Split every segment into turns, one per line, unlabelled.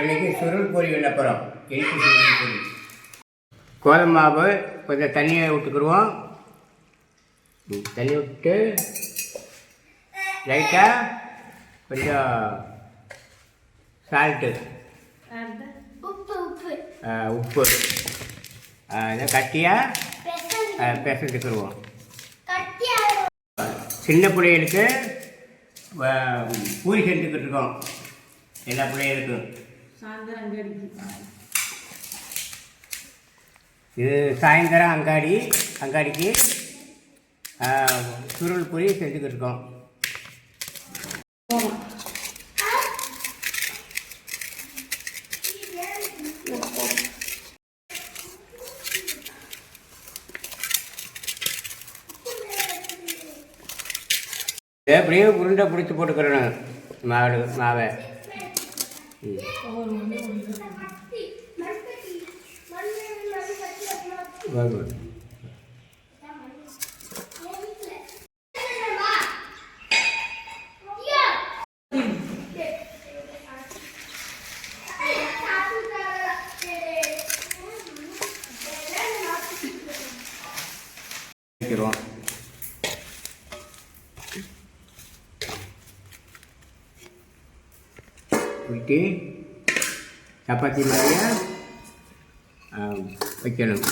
இன்னைக்கு சுருள் பொரி விண்ணப்புறம் போகிறோம் இனிப்பு சுருள் பொரி கோதுமை மாவு கொஞ்சம் தண்ணியை விட்டுக்குருவோம் தண்ணி விட்டு லைட்டாக கொஞ்சம் சால்ட்டு
உப்பு.
இதை கட்டியாக
பெசல்
சின்ன பிள்ளைகளுக்கு பூரி செஞ்சுக்கிட்டு இருக்கோம் எல்லா பிள்ளைகளுக்கும்.
சாயந்தரம் அங்கே அடிக்கும்
இது சாயந்தரம் அங்காடி அங்காடிக்கு சுருள் பொரி செஞ்சுக்கிட்டு இருக்கோம் அப்படியே உருண்டை பிடிச்சி போட்டுக்கிறணும் மாவு மாவை. और விட்டு சப்பாத்தி மாதிரியா ஆ, வைக்கணும்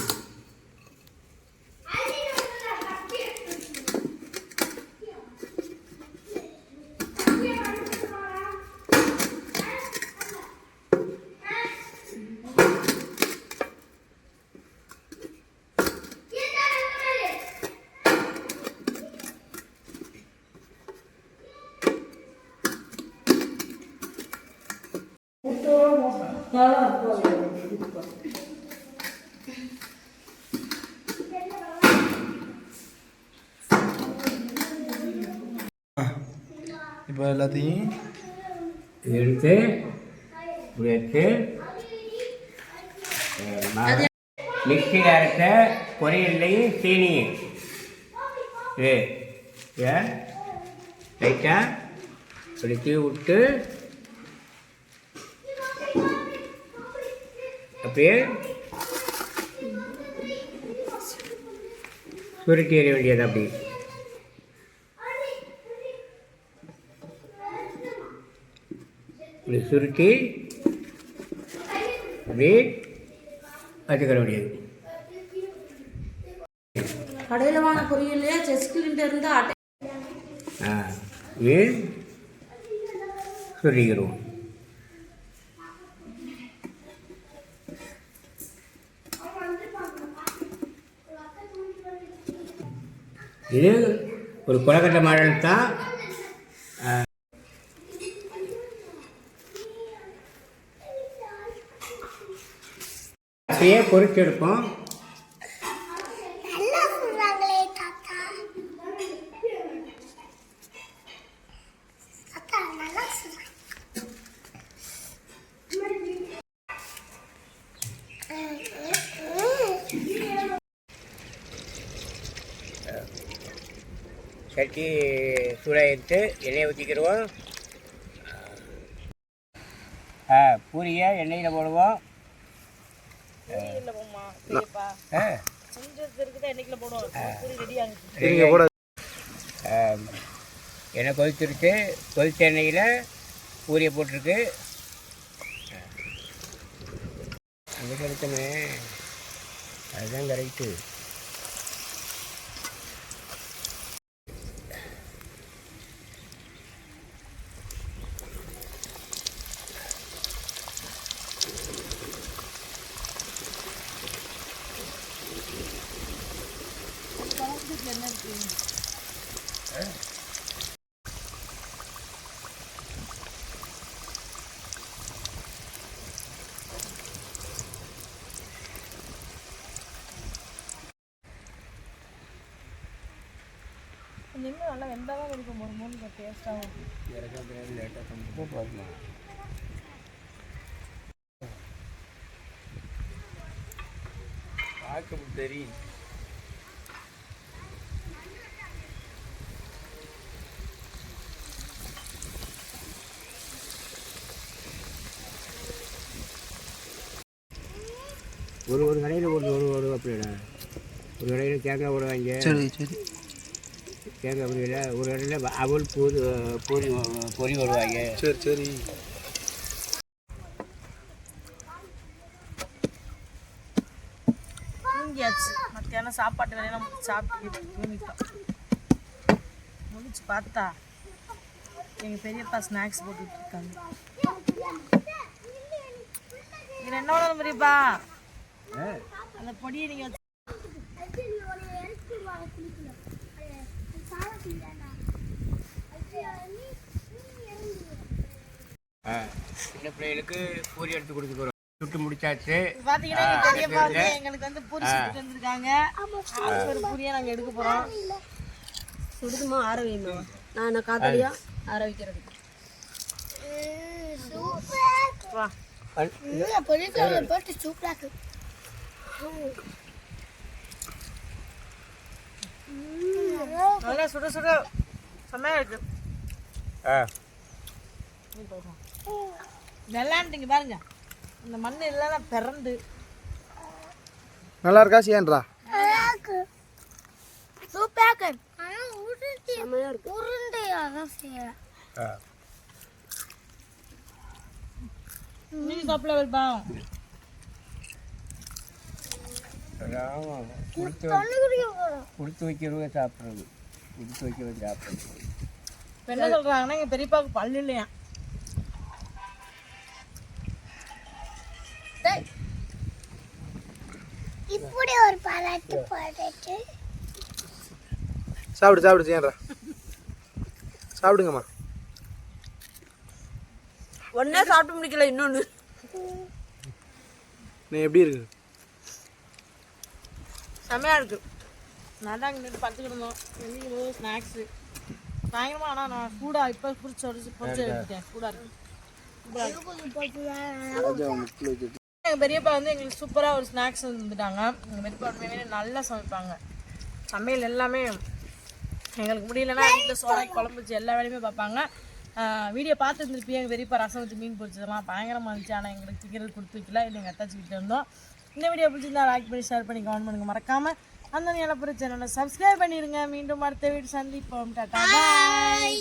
இப்போ எல்லாத்தையும்
எடுத்து இப்படி எடுத்து அஹ், மாவு மிக்சியில் அரைச்ச பொரியல்லையும் சீனியும் இது. இதை லைட்டாக இப்படி தீ விட்டு அப்படியே சுருட்டி எறிய வேண்டியது அப்படி. இப்படி சுருட்டி அப்படி வச்சுக்கிற வேண்டியது.
கடையில் வாங்க பொரியலையே செஸ்கிலிட்ட இருந்து அட்டை.
ஆ இது இது ஒரு கொலக்கட்டை மாடல் தான். ஆ, அப்படியே பொரிச்சு சட்டி சூடாக எடுத்து எண்ணெயை ஊற்றிக்கிடுவோம் ஆ பூரியை எண்ணெயில் போடுவோம். எண்ணெய் கொதிச்சிருச்சு. கொதிச்ச எண்ணெயில் பூரியை போட்டிருக்கு. அங்கே கிடைத்தமே அதுதான் கரெக்டு
நின்று நல்லா வெந்தாதான் இருக்கும். ஒரு மூணு டேஸ்ட்டாகும்
லேட்டாக பார்க்கலாம்
பார்க்க தெரியும்.
ஒரு ஒரு கடையில் ஒரு ஒரு ஒரு அப்படிடா ஒரு கடையில் தேங்காய் போடுவாங்க.
சரி சரி.
தேங்காய் பொரியல. ஒரு கடையில் அவல் பூரி பூரி பொரி போடுவாங்க
சரி சரி.
தூங்கியாச்சு. மத்தியானம் சாப்பாட்டு வேலையெல்லாம் சாப்பிட்டு தூங்கிட்டோம். முடிச்சு பார்த்தா எங்கள் பெரியப்பா ஸ்நாக்ஸ் போட்டுட்டு இருக்காங்க. இது என்ன பண்ணணும் பெரியப்பா அந்த பொடியை நீங்கள்
சின்ன பிள்ளைகளுக்கு பூரி எடுத்து கொடுக்க போகிறோம் சுட்டு முடிச்சாச்சு.
வந்து எங்களுக்கு வந்து பூரி சுட்டு வந்திருக்காங்க ஒரு பூரியை நாங்கள் எடுக்க போகிறோம் சுடுதுமா ஆற வைமா நான் என்ன காத்தடியா ஆற வைக்கிறது. வா.
போட்டு சூப்பராக
நல்லா சுட சுட செம்மையாக இருக்கு.
ஆ.
வெள்ளாண்டுங்க பாருங்க. இந்த மண் எல்லாம் பிறந்து.
நல்லா இருக்கா சியான்றா?
சூப்பராக உருண்டை உருண்டையாக செய்யலாம்
ஆ.
நீ சாப்பிட வருப்பா
அதான் கொடுத்து கொடுத்து வைக்கிறவங்க சாப்பிட்றது. கொடுத்து வைக்கிறவங்க சாப்பிட்றது.
இப்போ என்ன சொல்கிறாங்கன்னா எங்கள் பெரியப்பாவுக்கு பல்லு இல்லையா?
இப்படி ஒரு பாராட்டு பாராட்டு
சாப்பிடு சாப்பிடு சியான்றா சாப்பிடுங்கம்மா.
ஒன்றே சாப்பிட்டு முடிக்கல இன்னொன்று
நீ எப்படி இருக்கு?
செம்மையாக இருக்கு. நான் தான் இங்கே படுத்துக்கிட்டு இருந்தோம் வெளியே ஸ்நாக்ஸு பயங்கரமாக ஆனால் நான் சூடாக இப்போ பிடிச்ச உடச்சி பொறிச்சு எடுத்துட்டேன். சூடாக இருக்கு. எங்கள் பெரியப்பா வந்து எங்களுக்கு சூப்பராக ஒரு ஸ்நாக்ஸ் வந்துட்டாங்க எங்கள் பெரியப்பா உண்மையுமே நல்லா சமைப்பாங்க. சமையல் எல்லாமே எங்களுக்கு முடியலன்னா வீட்டில் சோடா குழம்பு வச்சு எல்லா வேலையுமே பார்ப்பாங்க. வீடியோ பார்த்து இருந்திருப்பீங்க எங்கள் பெரியப்பா ரசம் வச்சு மீன் பொரிச்சதெல்லாம் பயங்கரமாக இருந்துச்சு. ஆனால் எங்களுக்கு திங்கிறது கொடுத்து வைக்கல. எங்கள் அத்தாச்சி கிட்ட இருந்தோம். இந்த வீடியோ பிடிச்சிருந்தா லைக் பண்ணி ஷேர் பண்ணி கமெண்ட் பண்ணுங்க. மறக்காம அந்த நிலப்புற சேனலை சப்ஸ்கிரைப் பண்ணிடுங்க. மீண்டும் அடுத்த வீடு சந்திப்போம். டாட்டா பாய்